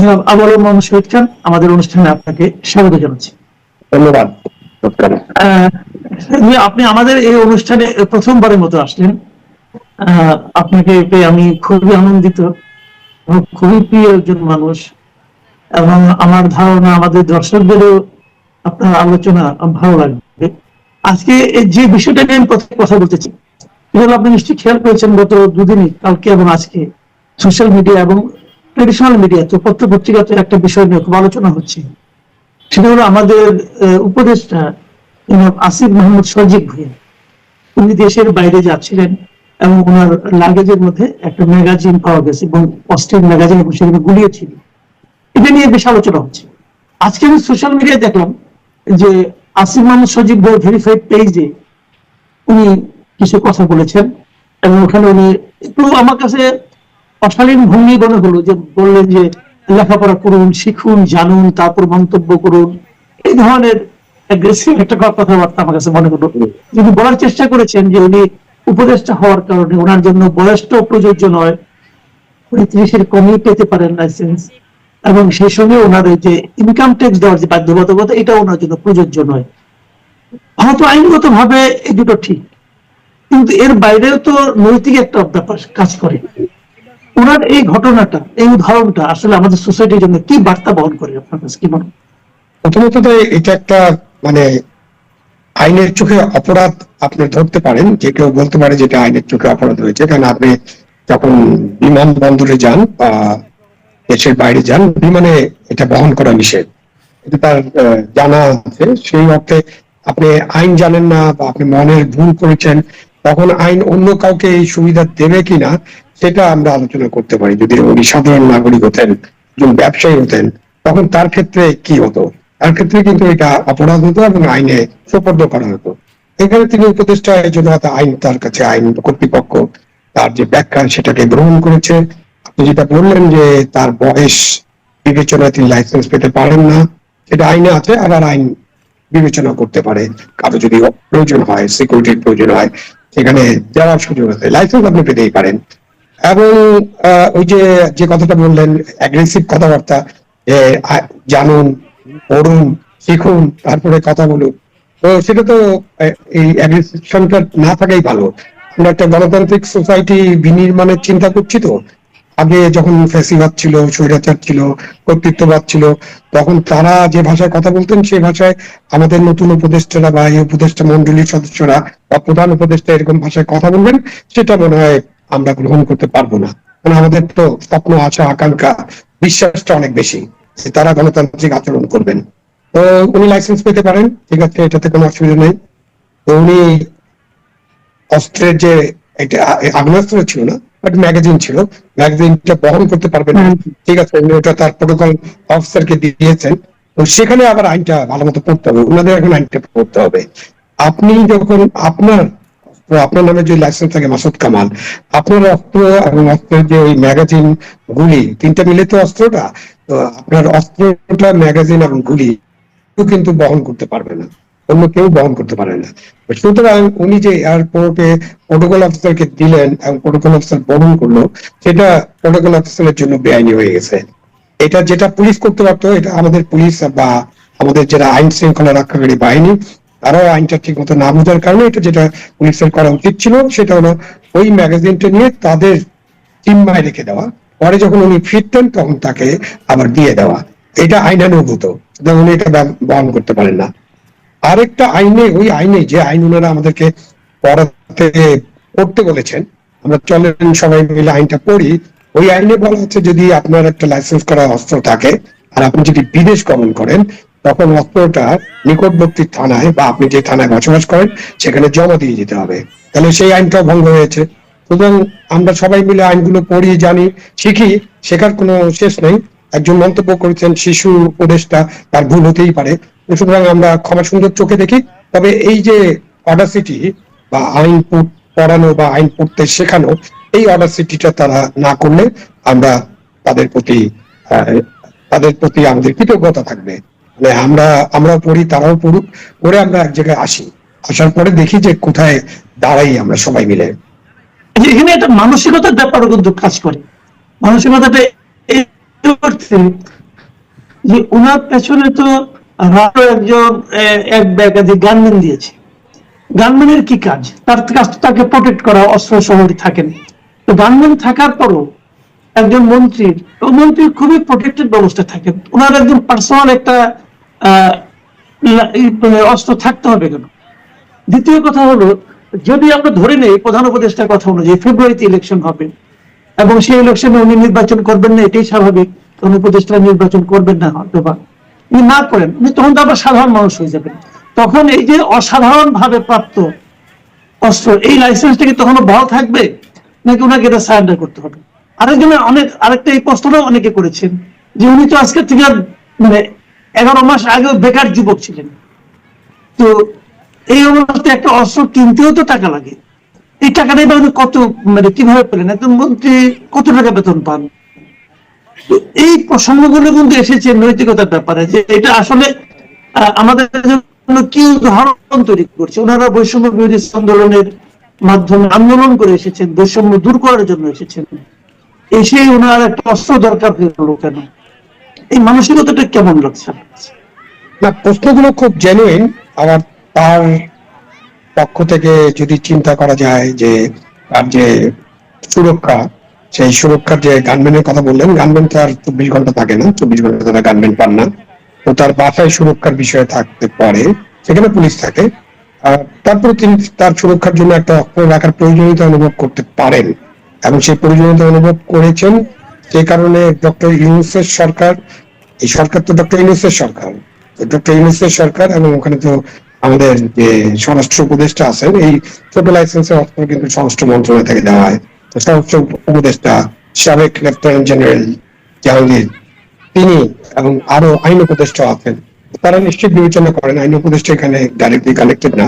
জনাব মোহাম্মদ শহীদ খান আমাদের অনুষ্ঠানে আপনাকে স্বাগত জানাচ্ছি। ধন্যবাদ। আপনি আমাদের এই অনুষ্ঠানে প্রথমবারের মতো আসলেন। আপনাকে পেয়ে আমি খুবই আনন্দিত এবং খুবই প্রিয় একজন মানুষ এবং আমার ধারণা আমাদের দর্শকদেরও আপনার আলোচনা ভালো লাগবে। আজকে এই যে বিষয়টা নিয়ে আমি প্রথমে কথা বলতেছি আপনি নিশ্চয়ই খেয়াল করেছেন গত দুদিনই কালকে এবং আজকে সোশ্যাল মিডিয়া এবং ট্রেডিশনাল মিডিয়া তো পত্র পত্রিকাতে একটা বিষয় নিয়ে খুব আলোচনা হচ্ছে। সেটা হলো আমাদের উপদেষ্টা আসিফ মোহাম্মদ সজিব ভুইয়া। উনি দেশের বাইরে যাচ্ছিলেন এবং ওনার লাগেজের মধ্যে একটা ম্যাগাজিন পাওয়া গেছে এবং অস্ট্রেল ম্যাগাজিন এবং সেখানে গুলিয়েছিল এটা নিয়ে বেশ আলোচনা হচ্ছে। আজকে আমি সোশ্যাল মিডিয়ায় দেখলাম যে আসিফ মোহাম্মদ সজিব ভাই ভেরিফাইড পেজে উনি কিছু কথা বলেছেন এবং ওখানে উনি একটু আমার কাছে অশালীন ভঙ্গি মনে হলো যে বললেন যে লেখাপড়া করুন শিখুন জানুন তারপর মন্তব্য করুন। এই ধরনের অ্যাগ্রেসিভ একটা কথাবার্তা আমার কাছে মনে হলো। যদি বলার চেষ্টা করেছেন যে উনি উপদেষ্টা হওয়ার কারণে ওনার জন্য বয়সটাও প্রযোজ্য নয় উনি ত্রিশের কমই পেতে পারেন লাইসেন্স এবং সেই সঙ্গে ওনার যে ইনকাম ট্যাক্স দেওয়ার যে বাধ্যবাধকতা এটা ওনার জন্য প্রযোজ্য নয়। হয়তো আইনগত ভাবে এই দুটো ঠিক কিন্তু এর বাইরেও তো নৈতিক একটা ব্যাপার কাজ করে। ওনার এই ঘটনাটা, এই উদাহরণটা আসলে আমাদের সোসাইটির জন্য কি বার্তা বহন করে আপনার কাছে, কি মনে প্রথমত এটা একটা মানে আইনের চোখে অপরাধ আপনি ধরতে পারেন, যে কেউ বলতে পারে যেটা আইনের চোখে অপরাধ হয়েছে। কারণ আপনি যখন বিমানবন্দরে যান বা দেশের বাইরে যান, বিমানে এটা বহন করা নিষেধ। এটা তার জানা আছে। সেই অর্থে আপনি আইন জানেন না বা আপনি মনের ভুল করেছেন, তখন আইন অন্য কাউকে এই সুবিধা দেবে কিনা সেটা আমরা আলোচনা করতে পারি। যদি উনি সাধারণ নাগরিক হতেন, একজন ব্যবসায়ী হতেন, তখন তার ক্ষেত্রে কি হতো? তার ক্ষেত্রে কিন্তু এটা অপরাধ হতো এবং আইনে সোপর্দ করা হতো। এখানে তিনি উপদেষ্টা এই জন্য আইন, তার কাছে আইন কর্তৃপক্ষ তার যে ব্যাখ্যা সেটাকে গ্রহণ করেছে। আপনি যেটা বললেন যে তার বয়স বিবেচনায় তিনি লাইসেন্স পেতে পারেন না, সেটা আইনে আছে, আবার আইন বিবেচনা করতে পারে। কারও যদি প্রয়োজন হয় সিকিউরিটির প্রয়োজন হয়, সেখানে যাওয়ার সুযোগ আছে। লাইসেন্স আপনি পেতেই পারেন। এবং ওই যে যে কথাটা বললেন অ্যাগ্রেসিভ কথাবার্তা জানুন, পড়ুন, শিখুন, তারপরে কথা বলুন। তো সেটা তো এই অ্যাগ্রেশনটা না থাকাই ভালো। আমরা একটা গণতান্ত্রিক সোসাইটি বিনির্মাণের চিন্তা করছি তো। আগে যখন ফ্যাসিবাদ ছিল, স্বৈরাচার ছিল, কর্তৃত্ববাদ ছিল, তখন তারা যে ভাষায় কথা বলতেন সেই ভাষায় আমাদের নতুন উপদেষ্টারা বা এই উপদেষ্টা মন্ডলীর সদস্যরা বা প্রধান উপদেষ্টা এরকম ভাষায় কথা বলবেন, সেটা মনে হয় আমরা গ্রহণ করতে পারব না। কারণ আমাদের তো স্বপ্ন আশা আকাঙ্ক্ষা বিশ্বাসটা অনেক বেশি যে তারা গণতান্ত্রিক আচরণ করবেন। তো উনি লাইসেন্স পেতে পারেন ঠিক আছে এটাতে কোনো অসুবিধা নেই। তো উনি অস্ত্রের যে এটা আগ্নেয়াস্ত্র ছিল না বাট ম্যাগাজিন ছিল ম্যাগাজিনটা বহন করতে পারবেন না। ঠিক আছে উনি ওটা তার প্রোটোকল অফিসারকে দিয়েছেন। তো সেখানে আবার আইনটা ভালো মতো পড়তে হবে ওনাদের এখন আইনটা পড়তে হবে। আপনি যখন আপনার আপনার নামে যে লাইসেন্স থাকে মাসুদ কামাল। আপনার অস্ত্র এবং অস্ত্রের যে ওই ম্যাগাজিন গুলি, তিনটা মিলে তো অস্ত্রটা, তো আপনার অস্ত্রটা ম্যাগাজিন এবং গুলি কিন্তু বহন করতে পারবে না। অন্য কেউ বহন করতে পারে না। সুতরাং উনি যে এয়ারপোর্টে প্রোটোকল অফিসারকে দিলেন এবং প্রোটোকল অফিসার বহন করল, সেটা প্রোটোকল অফিসারের জন্য বেআইনি হয়ে গেছে। এটা যেটা পুলিশ করতে পারতো, এটা আমাদের পুলিশ বা আমাদের যারা আইন শৃঙ্খলা রক্ষাকারী বাহিনী তারাও আইনটা ঠিক মতো না বোঝার কারণে এটা যেটা পুলিশের করা উচিত ছিল, সেটা হলো ওই ম্যাগাজিনটা নিয়ে তাদের জিম্মায় রেখে দেওয়া। পরে যখন উনি ফিরতেন, তখন তাকে আবার দিয়ে দেওয়া। এটা আইনানুভূত উনি এটা বহন করতে পারেন না। আরেকটা আইনে, ওই আইনে যে আইন ওনারা আমাদেরকে পড়াতে, পড়তে বলেছেন, আমরা চলেন সবাই মিলে আইনটা পড়ি। ওই আইনে বলা হচ্ছে যদি আপনার একটা লাইসেন্স করা অস্ত্র থাকে, আর আপনি যদি বিদেশ গমন করেন তখন অস্ত্রটা নিকটবর্তী থানায় বা আপনি যে থানায় বসবাস করেন, সেখানে জমা দিয়ে যেতে হবে। তাহলে সেই আইনটাও ভঙ্গ হয়েছে। সুতরাং আমরা সবাই মিলে আইনগুলো পড়ি জানি, শিখি, শেখার কোনো শেষ নেই। একজন মন্তব্য করেছেন শিশু উপদেশটা তার ভুল হতেই পারে। সুতরাং আমরা ক্ষমা সুন্দর চোখে দেখি। তবে এই যে অডাসিটি বা আইন পড়ানো বা আইন পড়তে শেখানো, এই অডাসিটিটা তারা না করলে আমরা তাদের প্রতি তাদের প্রতি আমাদের কৃতজ্ঞতা থাকবে। মানে আমরা আমরা পড়ি, তারাও পড়ুক, পড়ে আমরা এক জায়গায় আসি। আসার পরে দেখি যে কোথায় দাঁড়াই আমরা সবাই মিলে। এখানে একটা মানসিকতার ব্যাপারও কিন্তু কাজ করে। মানসিকতাটা যে ওনার পেছনে তো একজন এক গানম্যান দিয়েছে। গানম্যানের কি কাজ? তার তো তাকে প্রোটেক্ট করা অস্ত্র শহরে থাকেন তো গানম্যান থাকার পরও একজন মন্ত্রীর ও মন্ত্রী খুবই প্রোটেক্টেড ব্যবস্থা থাকেন ওনার একজন পার্সোনাল একটা অস্ত্র থাকতে হবে কেন? দ্বিতীয় কথা হলো, যদি আমরা ধরে নেই, প্রধান উপদেষ্টার কথা অনুযায়ী ফেব্রুয়ারিতে ইলেকশন হবে, এবং সেই ইলেকশনে উনি নির্বাচন করবেন না, এটাই স্বাভাবিক। কোন উপদেষ্টা নির্বাচন করবেন না, হয়তো বা। উনি না করেন, উনি তখন তো আবার সাধারণ মানুষ হয়ে যাবেন। তখন এই যে অসাধারণ ভাবে প্রাপ্ত অস্ত্র, এই লাইসেন্সটা কি তখনও বহাল থাকবে? নাকি ওনাকে এটা সারেন্ডার করতে হবে? আরেকজনের অনেক, আরেকটা এই প্রশ্নটাও অনেকে করেছেন, যে উনি তো আজকে থেকে মানে এগারো মাস আগেও বেকার যুবক ছিলেন। তো এই অবস্থায় একটা অস্ত্র কিনতেও তো টাকা লাগে। এই টাকাটাই বা কত মানে কীভাবে পেলেন? একজন মন্ত্রী কত টাকা বেতন পান? এই প্রসঙ্গগুলো কিন্তু এসেছে নৈতিকতার ব্যাপারে, যে এটা আসলে আমাদের জন্য কি উদাহরণ তৈরি করছে। ওনারা বৈষম্য বিরোধী আন্দোলনের মাধ্যমে আন্দোলন করে এসেছেন, বৈষম্য দূর করার জন্য এসেছেন। এসে ওনার একটা অস্ত্র দরকার হলো কেন? এই মানসিকতাটা কেমন লাগছে? না, প্রশ্নগুলো খুব জেনুইন আবার তার পক্ষ থেকে যদি চিন্তা করা যায় যে, তার যে সুরক্ষা, সেই সুরক্ষার যে গানম্যানের কথা বললেন গানম্যান তো আর চব্বিশ ঘণ্টা থাকে না, চব্বিশ ঘণ্টা তারা গানম্যান পান না। তো তার বাসায় সুরক্ষার বিষয়ে থাকতে পারে, সেখানে পুলিশ থাকে। তারপরে তিনি তার সুরক্ষার জন্য একটা অস্ত্র রাখার প্রয়োজনীয়তা অনুভব করতে পারেন। এবং সেই প্রয়োজনীয়তা অনুভব করেছেন সেই কারণে ডক্টর ইউনুসের সরকার, এই সরকার তো ডক্টর ইউনুসের সরকার। ডক্টর ইউনুসের সরকার এবং ওখানে তো আমাদের যে স্বরাষ্ট্র উপদেষ্টা আছেন, এই ছোট লাইসেন্সের অস্ত্র কিন্তু স্বরাষ্ট্র মন্ত্রণালয় থেকে দেওয়া হয়। তো স্বরাষ্ট্র উপদেষ্টা, সাবেক লেফটেন্যান্ট জেনারেল জাহাঙ্গীর, তিনি এবং আরও আইন উপদেষ্টা আছেন। তারা নিশ্চয়ই বিবেচনা করেন, আইন উপদেষ্টা এখানে ডাইরেক্টলি কানেক্টেড না।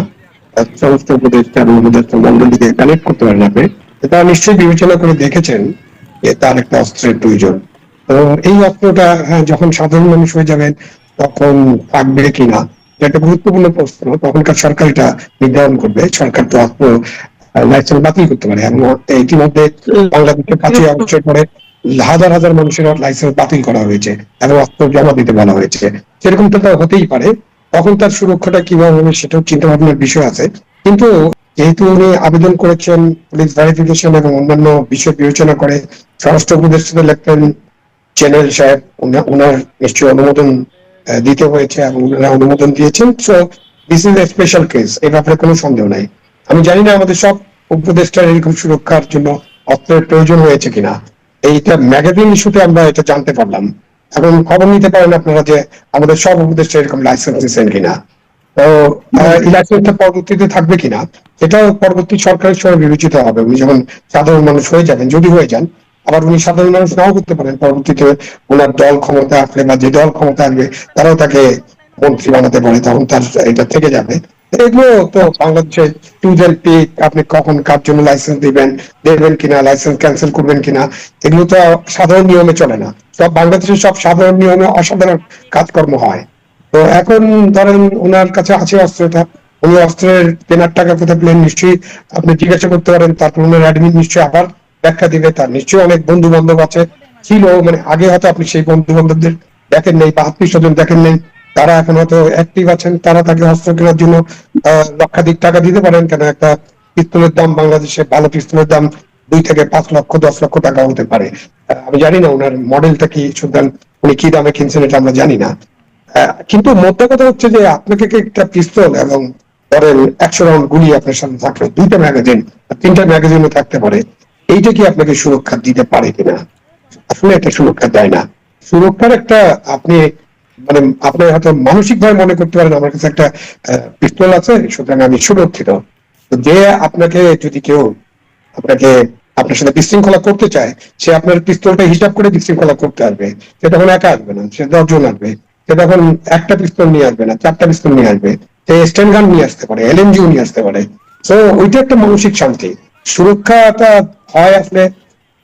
উপদেষ্টা এবং উপদেষ্টা মন্ডলীকে কানেক্ট করতে পারেন আপনি। তারা নিশ্চয়ই বিবেচনা করে দেখেছেন তার একটা অস্ত্রের প্রয়োজন। তো এই অস্ত্রটা হ্যাঁ, যখন সাধারণ মানুষ হয়ে যাবেন তখন থাকবে কিনা? এটা একটা গুরুত্বপূর্ণ প্রশ্ন। তখনকার সরকার এটা নির্ধারণ করবে। সরকার তো অস্ত্র লাইসেন্স বাতিল করতে পারে। এবং ইতিমধ্যে বাংলাদেশের পাঁচই আগস্টের পরে হাজার হাজার মানুষের লাইসেন্স বাতিল করা হয়েছে। এবং অস্ত্র জমা দিতে বলা হয়েছে। সেরকম তো হতেই পারে। তখন তার সুরক্ষাটা কীভাবে হবে সেটাও চিন্তা ভাবনার বিষয় আছে। কিন্তু যেহেতু উনি আবেদন করেছেন পুলিশ ভেরিফিকেশন এবং অন্যান্য বিষয় বিবেচনা করে, স্বরাষ্ট্র উপদেষ্টা লেফটেন্যান্ট জেনারেল সাহেব উনার নিশ্চয়ই অনুমোদন দিতে হয়েছে এবং উনারা অনুমোদন দিয়েছেন। So this is a special case এই ব্যাপারে কোনো সন্দেহ নাই। আমি জানি না আমাদের সব উপদেষ্টার এরকম সুরক্ষার জন্য অস্ত্রের প্রয়োজন হয়েছে কিনা। এইটা ম্যাগাজিন ইস্যুতে আমরা এটা জানতে পারলাম। এবং খবর নিতে পারেন আপনারা যে আমাদের সব উপদেষ্টা এরকম লাইসেন্স দিচ্ছেন কিনা। আহ, পরবর্তীতে থাকবে কিনা এটাও পরবর্তী সরকারের সময় বিবেচিত হবে। উনি যখন সাধারণ মানুষ হয়ে যাবেন যদি হয়ে যান আবার উনি সাধারণ মানুষ নাও করতে পারেন। পরবর্তীতে ওনার দল ক্ষমতা আসলে বা যে দল ক্ষমতা আসবে তারাও তাকে মন্ত্রী বানাতে পারে তখন তার এটা থেকে যাবে। এগুলো তো বাংলাদেশে এন্ড পিক আপনি কখন কার জন্য লাইসেন্স দিবেন দেবেন কিনা লাইসেন্স ক্যান্সেল করবেন কিনা এগুলো তো সাধারণ নিয়মে চলে না। সব বাংলাদেশের সব সাধারণ নিয়মে অসাধারণ কাজকর্ম হয়। তো এখন ধরেন ওনার কাছে আছে অস্ত্রটা উনি অস্ত্রের কেনার টাকা কোথায় পেলেন নিশ্চয়ই আপনি জিজ্ঞাসা করতে পারেন, তারপর ওনার অ্যাডমিন নিশ্চয়ই আবার ব্যাখ্যা দিবে। তার নিশ্চয়ই অনেক বন্ধু বান্ধব আছে, ছিল মানে আগে হয়তো আপনি সেই বন্ধু বান্ধবদের দেখেন নেই বা আত্মীয় স্বজন দেখেন নেই, তারা এখন হয়তো অ্যাক্টিভ আছেন, তারা তাকে অস্ত্র কেনার জন্য লক্ষাধিক টাকা দিতে পারেন, কেন একটা পিস্তলের দাম বাংলাদেশে ভালো পিস্তলের দাম দুই থেকে পাঁচ লক্ষ, দশ লক্ষ টাকা হতে পারে। আমি জানি না ওনার মডেলটা কি, সুতরাং উনি কি দামে কিনছেন এটা আমরা জানি না। কিন্তু মোদ্দা কথা হচ্ছে যে আপনাকে একটা পিস্তল এবং ধরেন একশো রাউন্ড গুলি আপনার সামনে থাকল দুইটা ম্যাগাজিন তিনটা ম্যাগাজিনও থাকতে পারে, এইটা কি আপনাকে সুরক্ষা দিতে পারে কিনা? আসলে এটা সুরক্ষা দেয় না। সুরক্ষার একটা আপনি মানে আপনি হয়তো মানসিক ভাবে মনে করতে পারেন, আমার কাছে একটা পিস্তল আছে, সুতরাং আমি সুরক্ষিত। যে আপনাকে, যদি কেউ আপনাকে আপনার সাথে বিশৃঙ্খলা করতে চায়, সে আপনার পিস্তলটা হিসাব করে বিশৃঙ্খলা করতে আসবে। সে তখন একা আসবে না, সে দশজন আসবে। সে তখন একটা পিস্তল নিয়ে আসবে না চারটা পিস্তল নিয়ে আসবে। সে স্টেন গান নিয়ে আসতে পারে এলএনজিও নিয়ে আসতে পারে। তো ওইটা একটা মানসিক শান্তি। সুরক্ষাটা হয় আসলে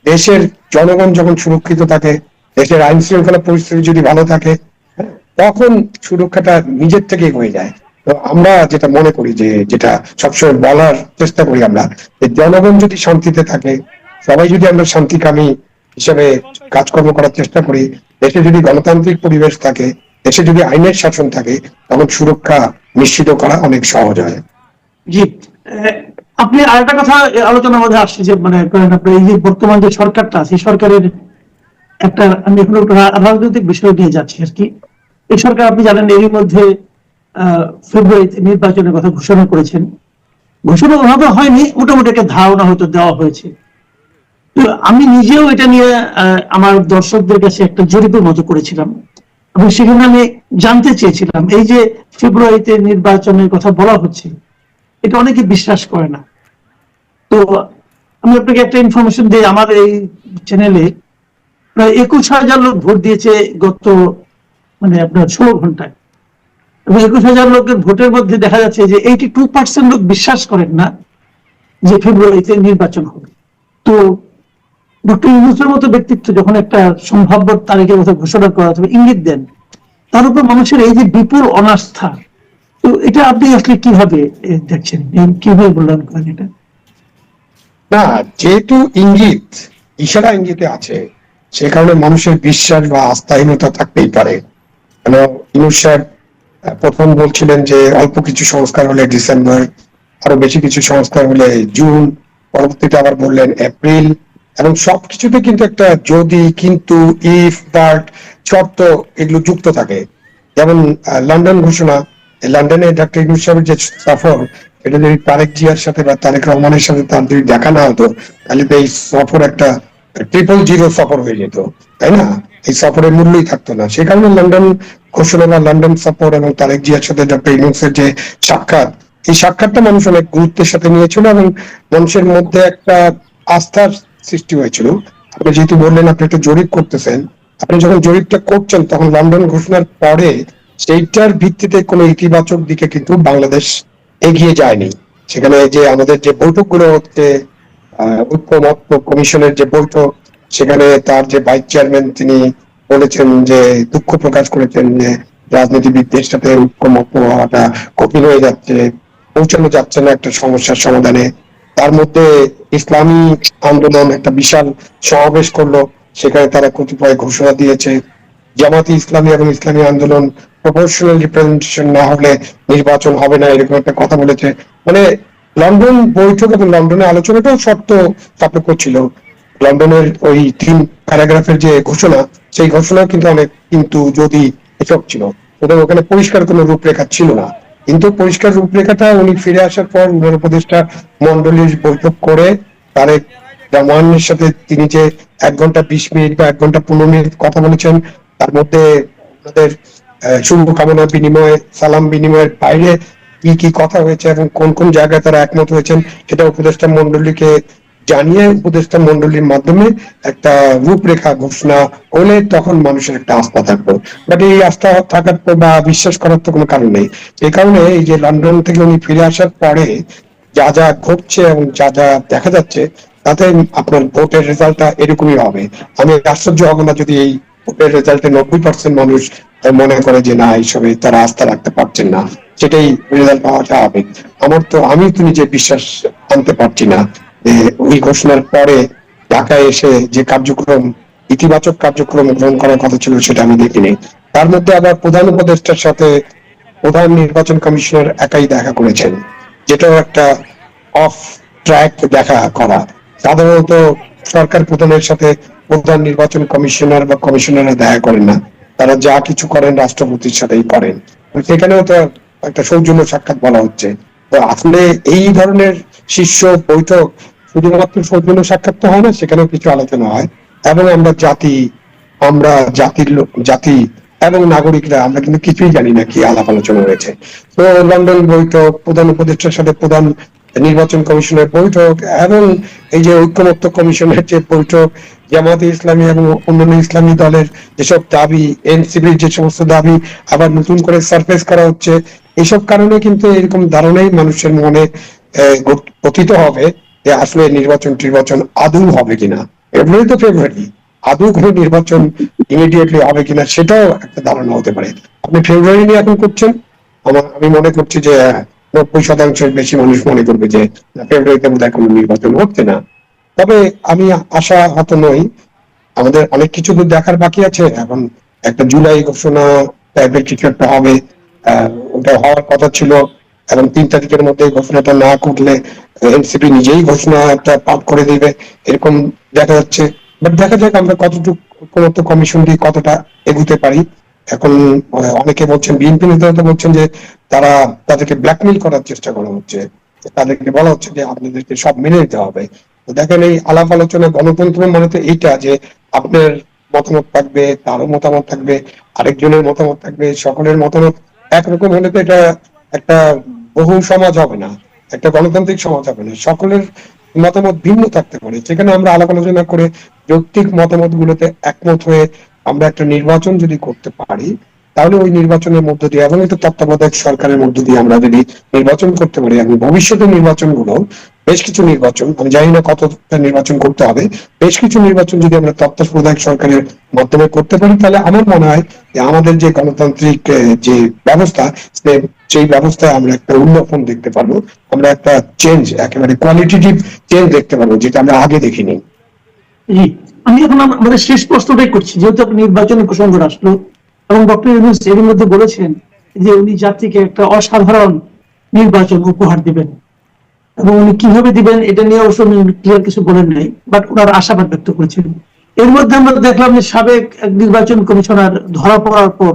দেশের জনগণ যখন সুরক্ষিত থাকে দেশের আইন শৃঙ্খলা পরিস্থিতি যদি ভালো থাকে হ্যাঁ, তখন সুরক্ষাটা নিজের থেকেই হয়ে যায়। তো আমরা যেটা মনে করি যে যেটা সবসময় বলার চেষ্টা করি আমরা যে জনগণ যদি শান্তিতে থাকে সবাই যদি আমরা শান্তিকামী হিসেবে কাজকর্ম করার চেষ্টা করি দেশে যদি গণতান্ত্রিক পরিবেশ থাকে দেশে যদি আইনের শাসন থাকে, তখন সুরক্ষা নিশ্চিত করা অনেক সহজ হয়। জি আপনি আরেকটা কথা এ আলোচনার মধ্যে আসছে যে মানে করেন এই যে বর্তমান যে সরকারটা আছে সরকারের একটা, আমি এখন রাজনৈতিক বিষয় নিয়ে যাচ্ছি আর কি। এই সরকার আপনি জানেন, এরই মধ্যে ফেব্রুয়ারিতে নির্বাচনের কথা ঘোষণা করেছেন। ঘোষণা ওভাবে হয়নি, মোটামুটি একটা ধারণা হয়তো দেওয়া হয়েছে। আমি নিজেও এটা নিয়ে আমার দর্শকদের কাছে একটা জরিপের মতো করেছিলাম। এবং সেখানে আমি জানতে চেয়েছিলাম, এই যে ফেব্রুয়ারিতে নির্বাচনের কথা বলা হচ্ছে, এটা অনেকে বিশ্বাস করে না। তো আমি আপনাকে একটা ইনফরমেশন দিই, আমার এই চ্যানেলে প্রায় একুশ হাজার লোক ভোট দিয়েছে গত মানে আপনার ষোলো ঘন্টায়। এবং একুশ হাজার লোকের ভোটের মধ্যে দেখা যাচ্ছে যে এইটি টু পার্সেন্ট লোক বিশ্বাস করেন না যে ফেব্রুয়ারিতে নির্বাচন হবে। তো ডক্টর ইউনুসের মতো ব্যক্তিত্ব যখন একটা সম্ভাব্য তারিখের কথা ঘোষণা করা অথবা ইঙ্গিত দেন, তার উপর মানুষের এই যে বিপুল অনাস্থা, তো এটা আপনি আসলে কীভাবে দেখছেন? কীভাবে মূল্যায়ন করেন এটা? না, যেহেতু ইঙ্গিত, ইশারা ইঙ্গিতে আছে, সে কারণে মানুষের বিশ্বাস বা আস্থাহীনতা থাকতেই পারে। কেন সাহেব প্রথম বলছিলেন যে অল্প কিছু সংস্কার হলে ডিসেম্বর, আরও বেশি কিছু সংস্কার হলে জুন, পরবর্তীতে আবার বললেন এপ্রিল। এবং সবকিছুতে কিন্তু একটা যদি, কিন্তু ইফ বাট শর্ত এগুলো যুক্ত থাকে। যেমন লন্ডন ঘোষণা লন্ডনে ডক্টর ইনুস সাহেবের যে সফর, এটা যদি তারেক জিয়ার সাথে বা তারেক রহমানের সাথে তার যদি দেখা না হতো, তাহলে তো এই সফর একটা ট্রিপল জিরো সফর হয়ে যেত, তাই না? এই সফরের মূল্যই থাকতো না। সে কারণে লন্ডন ঘোষণা বা লন্ডন সফর এবং তারেক জিয়ার সাথে ডক্টর ইনুসের যে সাক্ষাৎ, এই সাক্ষাৎটা মানুষ অনেক গুরুত্বের সাথে নিয়েছিল এবং মানুষের মধ্যে একটা আস্থার সৃষ্টি হয়েছিল। আপনি যেহেতু বললেন আপনি একটা জরিপ করতেছেন, আপনি যখন জরিপটা করছেন, তখন লন্ডন ঘোষণার পরে সেইটার ভিত্তিতে কোনো ইতিবাচক দিকে কিন্তু বাংলাদেশ এগিয়ে যায়নি। সেখানে যে আমাদের যে বৈঠকগুলো হচ্ছে ঐক্যমত্য কমিশনের যে বৈঠক, সেখানে তার যে ভাইস চেয়ারম্যান তিনি বলেছেন যে দুঃখ প্রকাশ করেছেন যে রাজনীতিবিদদের সাথে ঐক্যমত্য হওয়াটা কঠিন হয়ে যাচ্ছে, পৌঁছানো যাচ্ছে না একটা সমস্যার সমাধানে। তার মধ্যে ইসলামী আন্দোলন একটা বিশাল সমাবেশ করল, সেখানে তারা কতিপয় ঘোষণা দিয়েছে। জামাতি ইসলামী এবং ইসলামী আন্দোলন প্রপোর্শনাল রিপ্রেজেন্টেশন না হলে নির্বাচন হবে না, এরকম একটা কথা বলেছে। মানে লন্ডন বৈঠক এবং লন্ডনে আলোচনাটাও শর্ত সাপেক্ষ ছিল। লন্ডনের ওই তিন প্যারাগ্রাফের যে ঘোষণা, সেই ঘোষণা কিন্তু অনেক কিন্তু যদি এসব ছিল। ওদের ওখানে পরিষ্কার কোনো রূপরেখা ছিল না। কিন্তু পরিষ্কার রূপরেখাটা উনি ফিরে আসার পর উনার উপদেষ্টা মন্ডলীর বৈঠক করে তারেক রহমানের সাথে তিনি যে এক ঘণ্টা বিশ মিনিট বা এক ঘণ্টা পনেরো মিনিট কথা বলেছেন তার মধ্যে আহ, শুভকামনা বিনিময় সালাম বিনিময়ের বাইরে কি কি কথা হয়েছে এবং কোন কোন জায়গায় তারা একমত হয়েছেন সেটা উপদেষ্টা মন্ডলীকে জানিয়ে উপদেষ্টা মন্ডলীর মাধ্যমে একটা রূপরেখা ঘোষণা হলে তখন মানুষের একটা আস্থা থাকবে। বাট এই আস্থা থাকার পর বা বিশ্বাস করার তো কোনো কারণ নেই। এই কারণে এই যে লন্ডন থেকে উনি ফিরে আসার পরে যা যা ঘটছে এবং যা যা দেখা যাচ্ছে, তাতে আপনার ভোটের রেজাল্টটা এরকমই হবে। আমি আশ্চর্য হব না যদি এই ভোটের রেজাল্টে নব্বই পার্সেন্ট মানুষ মনে করে যে না, এইসবে তারা আস্থা রাখতে পারছেন না। সেটাই রেজাল্ট পাওয়াটা হবে আমার তো, আমি তো নিজে বিশ্বাস আনতে পারছি না। ওই ঘোষণার পরে ঢাকায় এসে যে কার্যক্রম, ইতিবাচক কার্যক্রম গ্রহণ করার কথা ছিল সেটা আমি দেখিনি। তার মধ্যে আবার প্রধান উপদেষ্টার সাথে প্রধান নির্বাচন কমিশনার একাই দেখা করেছেন, যেটাও একটা অফ ট্র্যাক দেখা করা। সাধারণত সরকার প্রধানের সাথে প্রধান নির্বাচন কমিশনার বা কমিশনাররা দেখা করেন না। তারা যা কিছু করেন রাষ্ট্রপতির সাথেই করেন। সেখানেও তো একটা সৌজন্য সাক্ষাৎ বলা হচ্ছে। তো আসলে এই ধরনের শীর্ষ বৈঠক শুধুমাত্র সৌজন্য সাক্ষাৎ হয় না, সেখানেও কিছু আলোচনা হয়। এবং আমরা জাতি, আমরা জাতির লোক, জাতি এবং নাগরিকরা, আমরা কিন্তু কিছুই জানি না কি আলাপ আলোচনা হয়েছে। তো লন্ডন বৈঠক, প্রধান উপদেষ্টার সাথে প্রধান নির্বাচন কমিশনের বৈঠক, এবং এই যে ঐক্যমত্য কমিশনের যে বৈঠক জামাতে ইসলামী এবং অন্যান্য ইসলামী দলের যেসব দাবি এনসিবির যে সমস্ত দাবি, আবার নতুন করে সারফেস করা হচ্ছে এইসব কারণে কিন্তু এরকম ধারণাই মানুষের মনে পতিত হবে। যে আসলে নির্বাচন নির্বাচন আদৌ হবে কিনা। ফেব্রুয়ারি তো ফেব্রুয়ারি আদৌ কোনো নির্বাচন ইমিডিয়েটলি হবে কিনা সেটাও একটা ধারণা হতে পারে। আপনি ফেব্রুয়ারি নিয়ে এখন করছেন? আমার, আমি মনে করছি যে, নব্বই শতাংশের বেশি মানুষ মনে করবে যে ফেব্রুয়ারিতে বোধহয় কোনো নির্বাচন হচ্ছে না। তবে আমি আশা হত নই। আমাদের অনেক কিছু তো দেখার বাকি আছে। এখন একটা জুলাই ঘোষণা টাইপের কিছু একটা হবে। ওটা হওয়ার কথা ছিল। এবং তিন তারিখের মধ্যে ঘোষণাটা না করলে এনসিপি নিজেই ঘোষণা একটা পাঠ করে দিবে, এরকম দেখা যাচ্ছে। বাট দেখা যাক আমরা কতটুকু ঐক্যমত্য দিয়ে কতটা এগুতে পারি। এখন অনেকে বলছেন বিএনপি নেতারা বলছেন যে তারা তাদেরকে ব্ল্যাকমেল করার চেষ্টা করা হচ্ছে। তাদেরকে বলা হচ্ছে যে আপনাদেরকে সব মেনে নিতে হবে। দেখেন এই আলাপ আলোচনা গণতন্ত্র মানে তো এইটা যে আপনার মতামত থাকবে, তারও মতামত থাকবে, আরেকজনের মতামত থাকবে, সকলের মতামত একরকম হলে তো এটা একটা বহু সমাজ হবে না, একটা গণতান্ত্রিক সমাজ হবে না, সকলের মতামত ভিন্ন থাকতে পারে, সেখানে আমরা আলাপ আলোচনা করে যৌক্তিক মতামত গুলোতে একমত হয়ে আমরা একটা নির্বাচন যদি করতে পারি তাহলে ওই নির্বাচনের মধ্য দিয়ে এবং একটা তত্ত্বাবধায়ক সরকারের মধ্য দিয়ে আমরা যদি নির্বাচন করতে পারি এবং ভবিষ্যতের নির্বাচনগুলো বেশ কিছু নির্বাচন, আমি জানি না কতটা নির্বাচন করতে হবে, বেশ কিছু নির্বাচন যদি আমরা তত্ত্বাবধায়ক সরকারের মাধ্যমে করতে পারি, তাহলে আমার মনে হয় যে আমাদের যে গণতান্ত্রিক যে ব্যবস্থা সেই ব্যবস্থায় আমরা একটা উন্নয়ন দেখতে পারব, আমরা একটা চেঞ্জ একেবারে কোয়ালিটেটিভ চেঞ্জ দেখতে পারব, যেটা আমরা আগে দেখিনি। আমি এখন আমাদের শেষ প্রশ্নটাই করছি, যেহেতু নির্বাচনের প্রসঙ্গ আসলো এবং ডক্টর ইউনুস এর মধ্যে বলেছেন যে উনি জাতিকে একটা অসাধারণ নির্বাচন উপহার দিবেন। এবং উনি কীভাবে দিবেন এটা নিয়ে অবশ্য ক্লিয়ার কিছু বলেন নাই বাট ওনার আশাবাদ ব্যক্ত করেছেন। এর মধ্যে আমরা দেখলাম যে সাবেক নির্বাচন কমিশনার ধরা পড়ার পর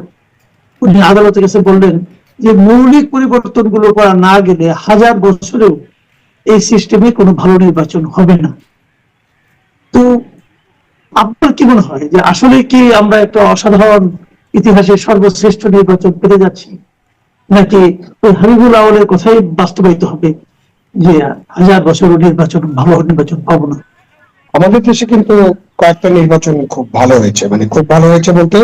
উনি আদালতের কাছে বললেন যে মৌলিক পরিবর্তনগুলো করা না গেলে হাজার বছরেও এই সিস্টেমে কোনো ভালো নির্বাচন হবে না। তো আপনার কি মনে হয় যে আসলে কি আমরা একটা অসাধারণ ইতিহাসের সর্বশ্রেষ্ঠ নির্বাচন পেতে যাচ্ছি। নাকি ওই হাবিবুল আওয়ালের কথাই বাস্তবায়িত হবে যে হাজার বছর নির্বাচন ভালো নির্বাচন পাবো না। আমাদের দেশে কিন্তু কয়েকটা নির্বাচন খুব ভালো হয়েছে। মানে খুব ভালো হয়েছে বলতে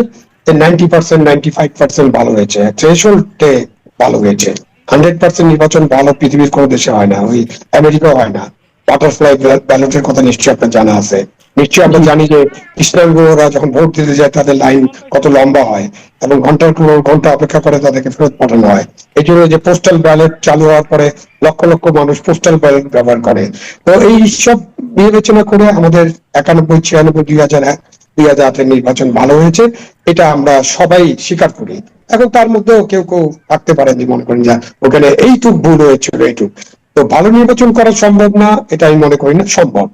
ninety percent ninety five percent ভালো হয়েছে। থ্রেশোল্ডে ভালো হয়েছে। হান্ড্রেড পার্সেন্ট নির্বাচন ভালো পৃথিবীর কোনো দেশে হয় না। ওই আমেরিকাও হয় না। বাটারফ্লাই ব্যালটের কথা নিশ্চয়ই আপনার জানা আছে। নিশ্চয়ই আমরা জানি যে কৃষ্ণাঙ্গরা যখন ভোট দিতে যায়, তাদের লাইন কত লম্বা হয় এবং ঘণ্টার পর ঘণ্টা অপেক্ষা করে তাদেরকে ফেরত পাঠানো হয়। এই জন্য যে পোস্টাল ব্যালট চালু হওয়ার পরে লক্ষ লক্ষ মানুষ পোস্টাল ব্যালট ব্যবহার করে। তো এই সব বিবেচনা করে আমাদের একানব্বই, ছিয়ানব্বই, দুই হাজার এক, দুই হাজার আটের নির্বাচন ভালো হয়েছে। এটা আমরা সবাই স্বীকার করি। এখন তার মধ্যেও কেউ কেউ থাকতে পারেন যে মনে করেন যা, ওখানে এইটুক ভুল হয়েছিল, এইটুক। তো ভালো নির্বাচন করা সম্ভব না এটা আমি মনে করি না সম্ভব।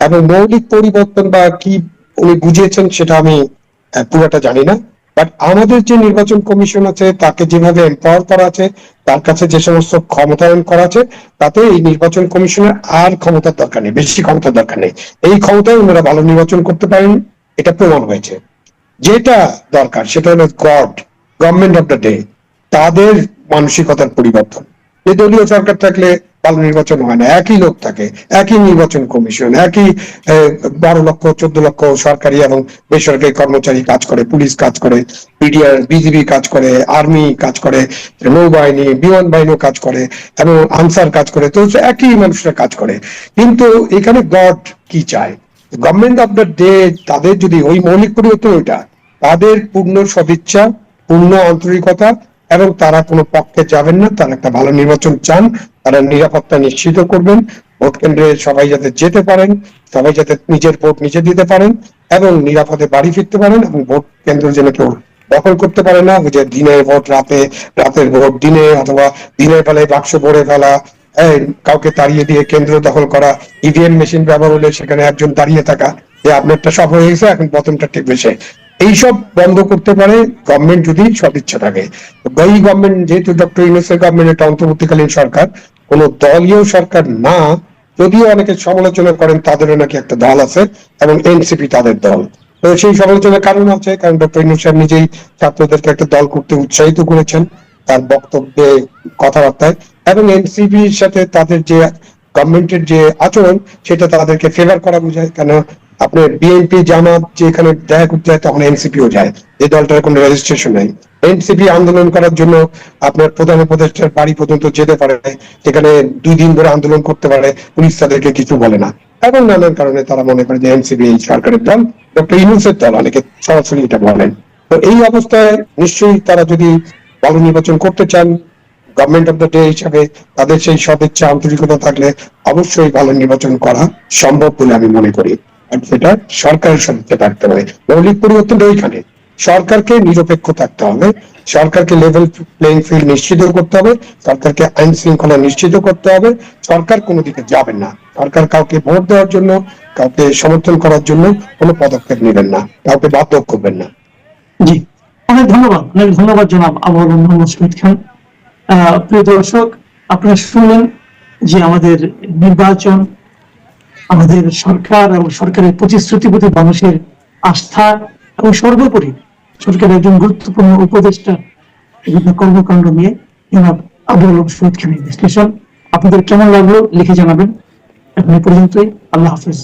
এবং মৌলিক পরিবর্তন বা কি উনি বুঝিয়েছেন সেটা আমি পুরোটা জানি না। বাট আমাদের যে নির্বাচন কমিশন আছে, তাকে যেভাবে এম্পাওয়ার করা আছে, তার কাছে যে সমস্ত ক্ষমতায়ন করা আছে, তাতে এই নির্বাচন কমিশনের আর ক্ষমতার দরকার নেই, বেশি ক্ষমতার দরকার নেই। এই ক্ষমতায় ওনারা ভালো নির্বাচন করতে পারেন, এটা প্রমাণ হয়েছে। যেটা দরকার, সেটা হলো গড গভর্নমেন্ট অফ দ্য ডে তাদের মানসিকতার পরিবর্তন। যে দলীয় সরকার থাকলে ভালো নির্বাচন হয় না। একই লোক থাকে, একই নির্বাচন কমিশন, একই বারো লক্ষ, চোদ্দ লক্ষ সরকারি এবং বেসরকারি কর্মচারী কাজ করে, পুলিশ কাজ করে, বিডিআর, বিজিবি কাজ করে, আর্মি কাজ করে, নৌবাহিনী, বিমান বাহিনীও কাজ করে, এবং আনসার কাজ করে, তো একই মানুষরা কাজ করে। কিন্তু এখানে গড কি চায়? গভর্নমেন্ট অফ দ্য ডে তাদের যদি ওই মৌলিক পরিবর্তন ওইটা, তাদের পূর্ণ সদিচ্ছা, পূর্ণ আন্তরিকতা এবং তারা কোনো পক্ষে যাবেন না, তারা একটা ভালো নির্বাচন চান, তারা নিরাপত্তা নিশ্চিত করবেন, ভোট কেন্দ্রে সবাই যাতে যেতে পারেন, সবাই যাতে নিজের ভোট নিজে দিতে পারেন এবং নিরাপদে বাড়ি ফিরতে পারেন এবং ভোট কেন্দ্র যেন কেউ দখল করতে পারে না যে দিনের ভোট রাতে, রাতের ভোট দিনে অথবা দিনের বেলায় বাক্স ভরে ফেলা কাউকে তাড়িয়ে দিয়ে কেন্দ্র দখল করা ইভিএম মেশিন ব্যবহার হলে সেখানে একজন দাঁড়িয়ে থাকা যে আপনারটা সব হয়ে গেছে, এখন প্রথমটা টিকবে সে এইসব বন্ধ করতে পারে গভর্নমেন্ট যদি সদিচ্ছা থাকে। এই গভর্নমেন্ট যেহেতু ডক্টর ইউনুসের গভর্নমেন্ট একটা অন্তর্বর্তীকালীন সরকার, কোন দলীয় সরকার না, যদিও অনেকে সমালোচনা করেন তাদেরও নাকি একটা দল আছে এবং এনসিপি তাদের দল। তো সেই সমালোচনার কারণ আছে, কারণ ডক্টর ইউনুস সাহেব নিজেই ছাত্রদেরকে একটা দল করতে উৎসাহিত করেছেন তার বক্তব্যে, কথাবার্তায় এবং এনসিপির সাথে তাদের যে গভর্নমেন্টের যে আচরণ, সেটা তাদেরকে ফেভার করা বোঝায়। কেন আপনার বিএনপি জামাত যেখানে দেখা করতে যায় তখন এনসিপিও যায়। এই দলটার কোনো রেজিস্ট্রেশন নাই। এনসিপি আন্দোলন করার জন্য আপনার প্রধান উপদেষ্টার বাড়ি পর্যন্ত যেতে পারে সেখানে দুই দিন ধরে আন্দোলন করতে পারে, পুলিশ তাদেরকে কিছু বলে না। এবং নানান কারণে তারা মনে করে যে এনসিপি এই সরকারের দল, ডক্টর ইউনুসের দল, অনেকে সরাসরি এটা বলেন। তো এই অবস্থায় নিশ্চয়ই তারা যদি ভালো নির্বাচন করতে চান গভর্নমেন্ট অফ দ্য ডে হিসাবে তাদের সেই সদিচ্ছা আন্তরিকতা থাকলে অবশ্যই ভালো নির্বাচন করা সম্ভব বলে আমি মনে করি। সেটা সরকারের সাথে থাকতে হবে। মৌলিক পরিবর্তনটা ওইখানে। সরকারকে নিরপেক্ষ থাকতে হবে। সরকারকে লেভেল প্লেইং ফিল্ড নিশ্চিত করতে হবে। সরকারকে আইন শৃঙ্খলা নিশ্চিত করতে হবে। সরকার কোনো দিকে যাবে না। সরকার কাউকে ভোট দেওয়ার জন্য, কাউকে সমর্থন করার জন্য কোনো পদক্ষেপ নেবেন না। কাউকে বাধ্য করবেন না। জি। অনেক ধন্যবাদ। অনেক ধন্যবাদ জনাব আবুল শহীদ খান। প্রিয় দর্শক, আপনারা শুনলেন যে আমাদের নির্বাচন আমাদের সরকার এবং সরকারের প্রতিশ্রুতি প্রতি মানুষের আস্থা এবং সর্বোপরি সরকারের একজন গুরুত্বপূর্ণ উপদেষ্টা বিভিন্ন কর্মকাণ্ড নিয়ে জনাব আব্দুল সৈয়দ খানের বিশ্লেষণ। আপনাদের কেমন লাগল, লিখে জানাবেন। এখন পর্যন্তই। আল্লাহ হাফিজ।